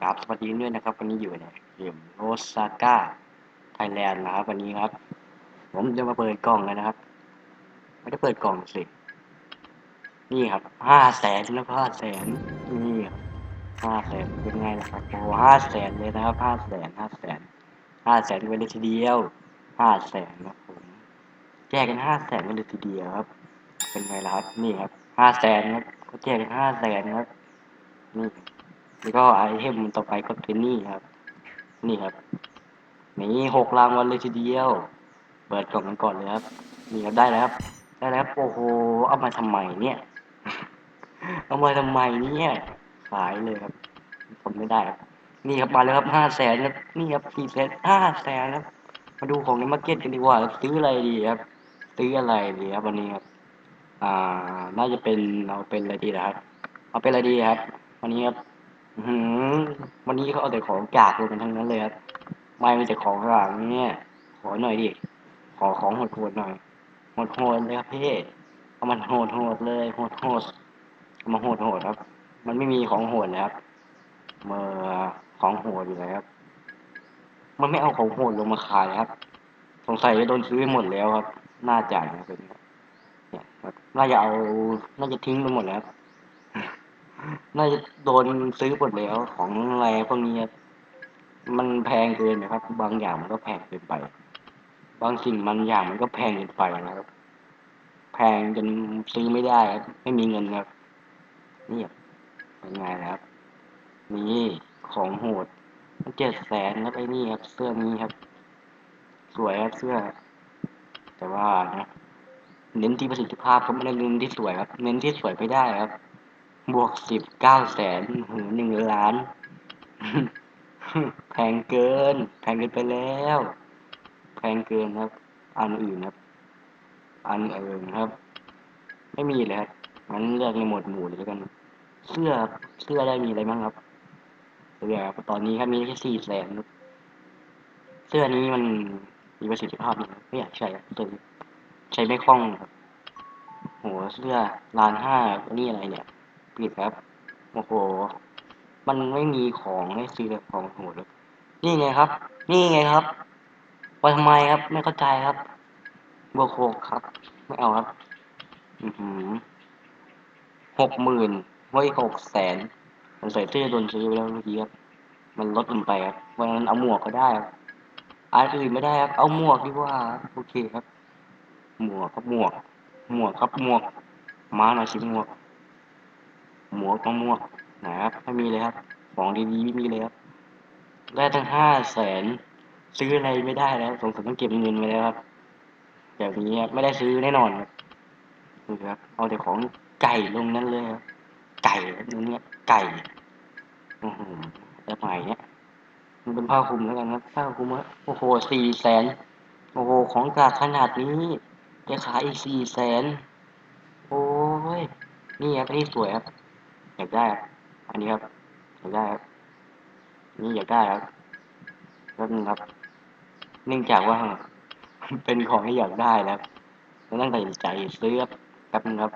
กราบสวัสดีด้วยนะครับ วันนี้อยู่ในเกมโรซาก้าไทยแลนด์นะครับวันนี้ครับ ผมจะมาเปิดกล่องกันนะครับ ไม่ได้เปิดกล่องสิ นี่ครับห้าแสนนะห้าแสนนี่ห้าแสนเป็นไงล่ะครับโอ้ห้าแสนเลยนะครับห้าแสนห้าแสนห้าแสนไปเลยทีเดียวห้าแสนนะผมแจกกันห้าแสนไปเลยทีเดียวครับ เป็นไงล่ะครับนี่ครับห้าแสนครับเขาแจกกันห้าแสนครับนี่ แล้วก็ไอเทมต่อไปก็เป็นนี่ครับ นี่ครับนี่หกรางวัลเลยทีเดียว เปิดกล่องกันก่อนเลยครับนี่ครับได้แล้วครับ ได้แล้วโอ้โหเอามาทำไมเนี่ยเอามาทำไมเนี่ยขายเลยครับทนไม่ได้ครับ นี่ครับมาแล้วครับห้าแสนครับนี่ครับสี่แสนห้าแสนครับ มาดูของในมาร์เก็ตกันดีกว่าซื้ออะไรดีครับ ซื้ออะไรดีครับวันนี้ครับอ่าน่าจะเป็นเอาเป็นอะไรดีนะครับ เอาเป็นอะไรดีครับ วันนี้ครับ หือวันนี้เขาเอาแต่ของกากลงกันทั้งนั้นเลยครับ ไม่มีแต่ของกลางเนี่ย ขอหน่อยดิ ขอของโหดๆหน่อย โหดๆเลยครับพี่เอามันโหดๆเลยโหดๆเอามาโหดๆครับ มันไม่มีของโหดเลยครับ เมื่อของโหดอยู่แล้วครับ มันไม่เอาของโหดลงมาขายครับ สงสัยจะโดนซื้อหมดแล้วครับ น่าจะนะเป็นเนี่ยน่าจะเอา น่าจะทิ้งไปหมดแล้วครับ น่าจะโดนซื้อหมดแล้วของอะไรพวกนี้ครับมันแพงเกินนะครับ บางอย่างมันก็แพงเกินไป บางสิ่งบางอย่างมันก็แพงเกินไปนะครับ แพงจนซื้อไม่ได้ครับไม่มีเงินครับนี่ครับเป็นไงนะครับ นี่ของโหดเจ็ดแสนครับไอ้นี่ครับ เสื้อนี้ครับ สวยครับเสื้อ แต่ว่านะเน้นที่ประสิทธิภาพครับไม่ได้เน้นที่สวยครับ เน้นที่สวยไม่ได้ครับ บวกสิบเก้าแสนหือหนึ่งล้าน แพงเกิน แพงเกินไปแล้ว แพงเกินครับ อันอื่นครับ อันอื่นครับ ไม่มีเลยครับงั้นเลือกในหมวดหมู่เลยแล้วกัน เสื้อเสื้อได้มีอะไรบ้างครับเสื้อตอนนี้ครับมีแค่สี่แสนเสื้อนี้มันมีประสิทธิภาพไม่อยากใช้ครับซื้อใช้ไม่คล่องครับโหเสื้อล้านห้านี่อะไรเนี่ย ปิดครับ โอ้โห มันไม่มีของให้ซื้อของโหดเลยนี่ไงครับ นี่ไงครับไปทำไมครับ ไม่เข้าใจครับบวกหกครับ ไม่เอาครับอือหือหกหมื่นไว้หกแสนมันใส่เสื้อโดนซื้อไปแล้วเมื่อกี้ครับ มันลดลงไปครับวันนั้นเอาหมวกก็ได้ครับอันอื่นไม่ได้ครับ เอาหมวกดีกว่า โอเคครับ หมวกครับหมวก หมวกครับหมวก มาหน่อยสิหมวก หมวกต้องหมวกนะครับไม่มีเลยครับของดีๆไม่มีเลยครับได้ตั้งห้าแสนซื้ออะไรไม่ได้แล้วสงสัยต้องเก็บเงินไว้แล้วครับแบบนี้ครับไม่ได้ซื้อแน่นอนครับนี่ครับ เอาแต่ของไก่ลงนั้นเลยครับไก่ตรงเนี้ยไก่อือหือแล้วใหม่เนี้ยมันเป็นผ้าคลุมแล้วกันครับผ้าคลุมครับโอ้โหสี่แสนโอ้โหของกากขนาดนี้จะขายอีกสี่แสนโอ้ยนี่ครับนนี้สวยครับ อยากได้ครับอันนี้ครับ อยากได้ครับ นี่อยากได้ครับแป๊บนึงครับ เนื่องจากว่า เป็นของที่อยากได้แล้วแล้วตั้งแต่ใจซื้อครับแป๊บนึงครับ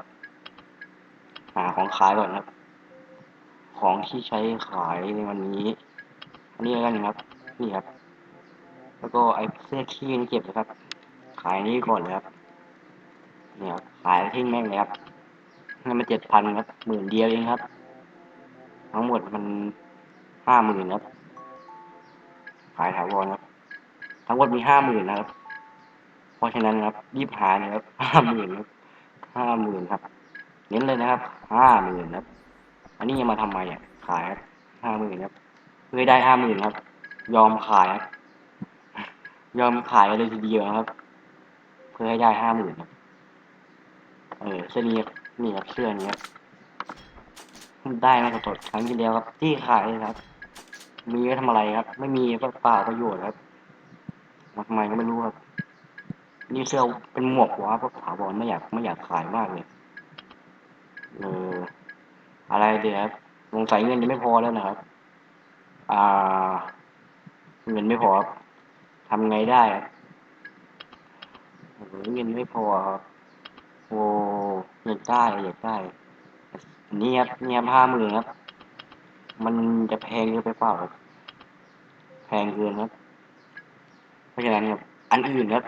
หาของขายก่อนครับ ของที่ใช้ขายในวันนี้ อันนี้กันครับ นี่ครับ แล้วก็ไอ้เสื้อขี้นี่เก็บนะครับ ขายนี้ก่อนเลยครับ เนี่ยครับขายทิ้งแม่งเลยครับ นี่มันเจ็ดพันครับหมื่นเดียวเองครับ ทั้งหมดมันห้าหมื่นครับ ขายถาวรครับ ทั้งหมดมีห้าหมื่นนะครับ เพราะฉะนั้นครับรีบหานะครับห้าหมื่นครับห้าหมื่นครับ เน้นเลยนะครับห้าหมื่นครับ อันนี้ยังมาทำไมอะขายห้าหมื่นครับเพื่อได้ห้าหมื่นครับ ยอมขายครับยอมขายเลยทีเดียวครับ เพื่อให้ได้ห้าหมื่นครับ เออเสื้อนี้ นี่ครับเสื้อนี้ครับได้มาสดครั้งที่แล้วครับที่ขายครับ มีไว้ทำอะไรครับ ไม่มีเปล่าประโยชน์ครับมาทำไมก็ไม่รู้ครับ นี่เสื้อเป็นหมวกหัวเพราะถาวรไม่อยากไม่อยากขายมากเลยเอออะไรเดี๋ยวครับสงสัยเงินจะไม่พอแล้วนะครับ อ่า เงินไม่พอครับทำไงได้ครับโอ้โหเงินไม่พอครับโอ้ อยากได้อยากได้อันนี้ครับเนี่ยห้าหมื่นครับ มันจะแพงเกินไปเปล่าครับแพงเกินครับ เพราะฉะนั้นครับอันอื่นครับ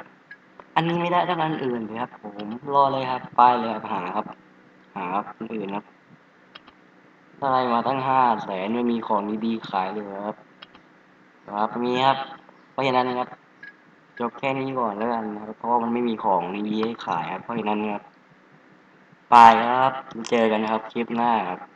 อันนี้ไม่ได้ต้องอันอื่นเลยครับผมรอเลยครับไปเลยครับหาครับ หาครับอันอื่นครับอะได้มาตั้งห้าแสนไม่มีของดีๆขายเลยครับ ครับมีครับ เพราะฉะนั้นครับจบแค่นี้ก่อนแล้วกันนะครับเพราะว่ามันไม่มีของดีๆให้ขายครับเพราะฉะนั้นครับ ไปครับ เจอกันครับ คลิปหน้าครับ